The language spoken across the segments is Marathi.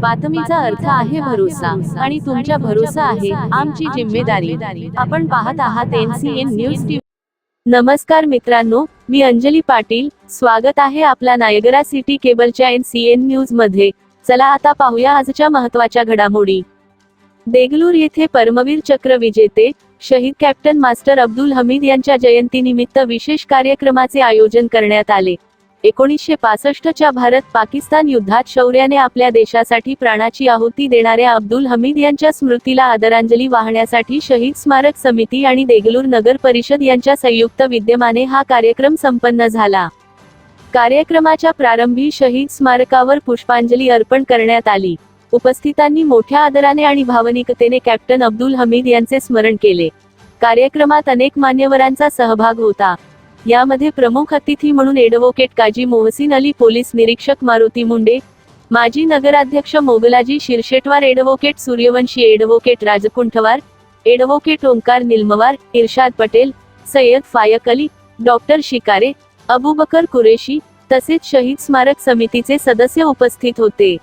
बातमीचा अर्थ आहे भरोसा आणि तुमच्या भरोसा आहे आमची जिम्मेदारी. आपण पाहत आहात एनसीएन न्यूज टीव्ही नमस्कार मित्रांनो मी अंजली पाटील. स्वागत आहे आपला नायगरा सिटी केबलच्या एनसीएन न्यूजमध्ये. चला आता पाहूया आजच्या महत्त्वाच्या घडामोडी. देगलूर येथे परमवीर चक्र विजेते शहीद कॅप्टन मास्टर अब्दुल हमीद यांच्या जयंतीनिमित्त विशेष कार्यक्रमाचे आयोजन करण्यात आले. एकोणीसशे पासष्टच्या भारत पाकिस्तान युद्धात शौर्याने आपल्या देशासाठी प्राणाची आहुती देणाऱ्या अब्दुल हमीद यांच्या स्मृतीला आदरांजली वाहण्यासाठी शहीद स्मारक समिती आणि देगलूर नगर परिषद यांच्या संयुक्त विद्यमाने हा कार्यक्रम संपन्न झाला. कार्यक्रमाच्या प्रारंभी शहीद स्मारकावर पुष्पांजली अर्पण करण्यात आली. उपस्थितांनी मोठ्या आदराने आणि भावनिकतेने कॅप्टन अब्दुल हमीद यांचे स्मरण केले. कार्यक्रमात अनेक मान्यवरांचा सहभाग होता. यामध्ये प्रमुख अतिथी म्हणून एडव्होकेट काजी मोहसिन अली पोलीस निरीक्षक मारुती मुंडे माजी नगराध्यक्ष Mogalaji Shirshetwar advocate Suryavanshi advocate Rajkunthwar advocate Omkar Nilamwar Irshad Patel Sayyad Fayak Ali doctor Shikare Abubakar Qureshi तसेच शहीद स्मारक समितीचे सदस्य उपस्थित होते.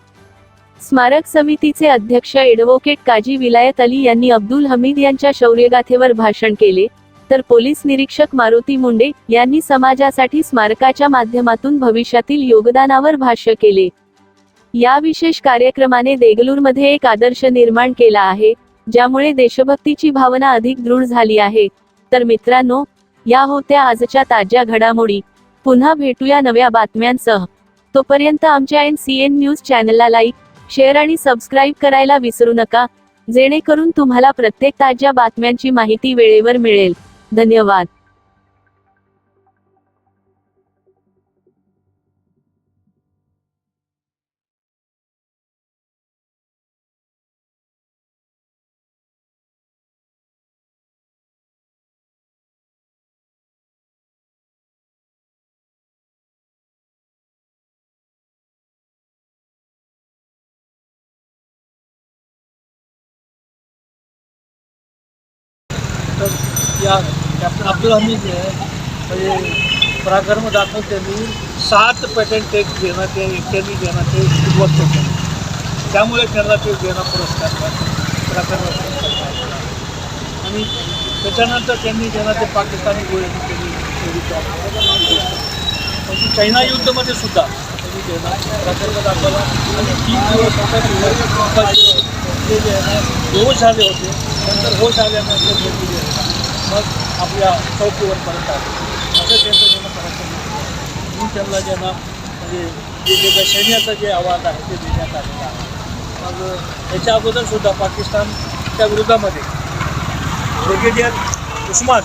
स्मारक समितीचे अध्यक्ष एडव्होकेट काजी विलायत अली यांनी अब्दुल हमीद यांच्या शौर्यगाथेवर भाषण केले. तर पोलीस निरीक्षक मारुती मुंडे यांनी समाजासाठी स्मारकाच्या माध्यमातून भविष्यातील योगदानावर भाष्य केले. या विशेष कार्यक्रमाने देगलूरमध्ये एक आदर्श निर्माण केला आहे ज्यामुळे देशभक्तीची भावना अधिक दृढ झाली आहे. तर मित्रांनो या होत्या आजच्या ताज्या घडामोडी. पुन्हा भेटूया नव्या बातम्यांसह. तोपर्यंत आमच्या एन सी एन न्यूज चॅनलला लाईक शेअर आणि सबस्क्राईब करायला विसरू नका जेणेकरून तुम्हाला प्रत्येक ताज्या बातम्यांची माहिती वेळेवर मिळेल. धन्यवाद Yeah. कॅप्टन अब्दुल हमीद जे आहे म्हणजे पराक्रम दाखवून त्यांनी सात पेटंट टेक घेणं ते इत्यादी घेणं ते सुरुवात केलं. त्यामुळे त्यांना ते घेणं पुरस्कार पराक्रम आणि त्याच्यानंतर त्यांनी त्यांना ते पाकिस्तानी गोळ्यांनी त्यांनी म्हणजे चायना युद्धमध्ये सुद्धा त्यांनी त्यांना पराक्रम दाखवला. आणि तीन दिवस आता ते होश होते. नंतर होश आल्यानंतर त्यांनी मग आपल्या चौकीवर परत आले. असं त्यांचं त्यांना परत मी म्हणून त्यांना ज्यांना म्हणजे जे जे काही सैन्याचं जे आवाज आहे ते देण्यात आलेलं आहे. मग याच्या अगोदर सुद्धा पाकिस्तानच्या विरोधामध्ये ब्रिगेडियर उस्मान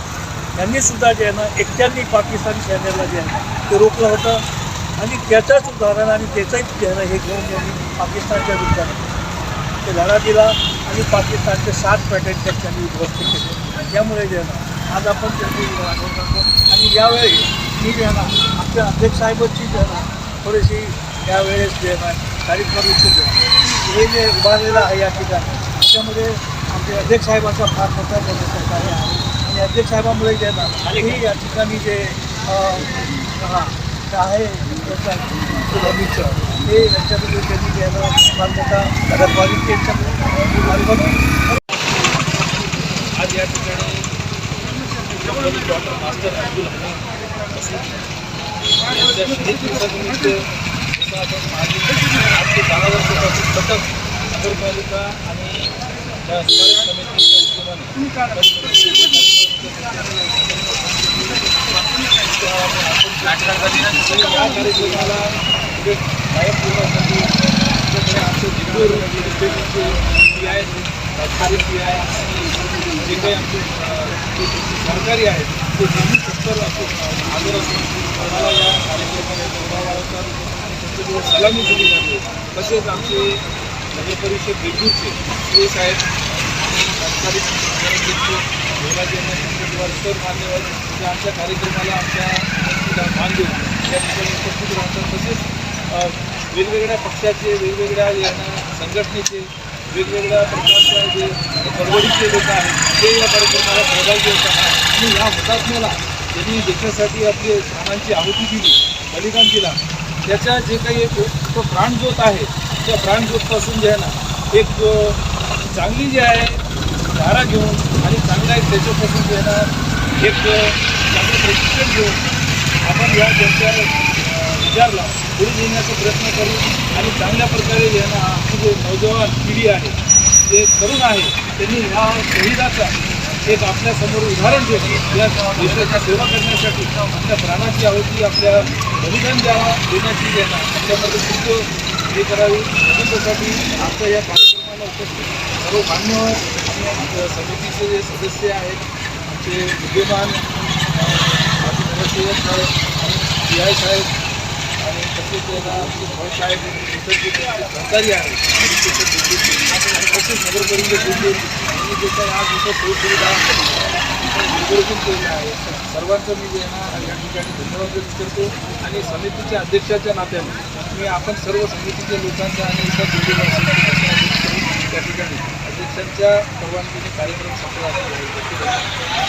यांनी सुद्धा जे आहे ना एकट्यांनी पाकिस्तानी सैन्याला जे आहे ना ते रोखलं होतं. आणि त्याचंच उदाहरण आणि त्याचंच जे आहे ना हे घेऊन त्यांनी पाकिस्तानच्या विरुद्धाने ते लढा दिला आणि पाकिस्तानचे सात पॅटर्न त्यांनी उद्ध्वस्त केले. त्यामुळे जे आज आपण त्यांनी आठवण करतो आणि यावेळी मी जे ना आमच्या अध्यक्ष साहेबांची जे ना थोडीशी यावेळेस जे ना तारीफ करू इच्छितो हे जे उभारलेलं आहे या ठिकाणी त्याच्यामध्ये आमचे अध्यक्ष साहेबांचा फार मोठा त्यांचा सहकार्य आहे. आणि अध्यक्ष साहेबांमुळे जे ना हे या ठिकाणी जे आहे याचा अमितचं हे यांच्यामध्ये त्यांनी जे आहे ना फार मोठा नगरपालिका त्यांच्या मार्फत आज या ठिकाणी डॉक्टर मास्टर अब्दुल हमीद असून यांच्या शहीद दिवसानिमित्त जसं आपण मागे आठ ते दहा वर्षापासून सतत नगरपालिका आणि त्या स्मारक समितीच्या हिशोबाने या कार्यक्रमाला पुढे कायम ठेवण्यासाठी आमच्याकडे आमचे दिग्गज इलेक्ट्रिकचे पी आय सरकारी पी आय आणि जे काही आमचे सरकारी जे आहेत. ते नेहमी सत्तर हजर असून या कार्यक्रमाला बोलावा आणि सलामी दिली जाते. तसेच आमचे नगरपरिषद परिषद ते साहेब सरकारी नगराध्यक्ष यांना सर मान्यवर जे आमच्या कार्यक्रमाला आमच्या मान देऊन या ठिकाणी उपस्थित राहतात. तसेच वेगवेगळ्या पक्षाचे वेगवेगळ्या संघटनेचे वेगवेगळ्या प्रकारच्या जे परवडीचे लोक आहेत ते या कार्यक्रमाला सहभागी होतात आणि या हुतात्म्याला त्यांनी देशासाठी आपली प्राणांची आहुती दिली बलिदान दिला. त्याचा जे काही एक तो प्राणज्योत आहे त्या प्राणज्योतपासून जे आहे ना एक चांगली जी आहे धारा घेऊन आणि चांगला एक त्याच्यापासून जे आहे ना एक चांगलं प्रशिक्षण घेऊन आपण या त्यांच्या विचारला पुढे घेण्याचा प्रयत्न करू आणि चांगल्या प्रकारे जे आमची जे नौजवान पिढी आहे जे तरुण आहे त्यांनी ह्या शहीदाचा एक आपल्यासमोर उदाहरण ठेवून या देशाची सेवा करण्यासाठी आपल्या प्राणाची आहुती आपल्या बलिदान द्यावा देण्याची जे आहे आपल्यामध्ये खूप हे करावी. म्हणून त्यासाठी आमच्या या कार्यक्रमाला उपस्थित सर्व मान्यवर आणि समितीचे जे सदस्य आहेत आमचे विद्यमान अ, माजी साहेब आणि सहकारी आणि तसेच नगरपरिषद जे काही आज इथं सोयीसुविधा केलेलं आहे सर्वांचं मी जे या ठिकाणी धन्यवाद व्यक्त करतो आणि समितीच्या अध्यक्षाच्या नात्याने मी आपण सर्व समितीच्या लोकांचा आणि इतर जोडीदार त्या ठिकाणी अध्यक्षांच्या परवानगीने कार्यक्रम संपला.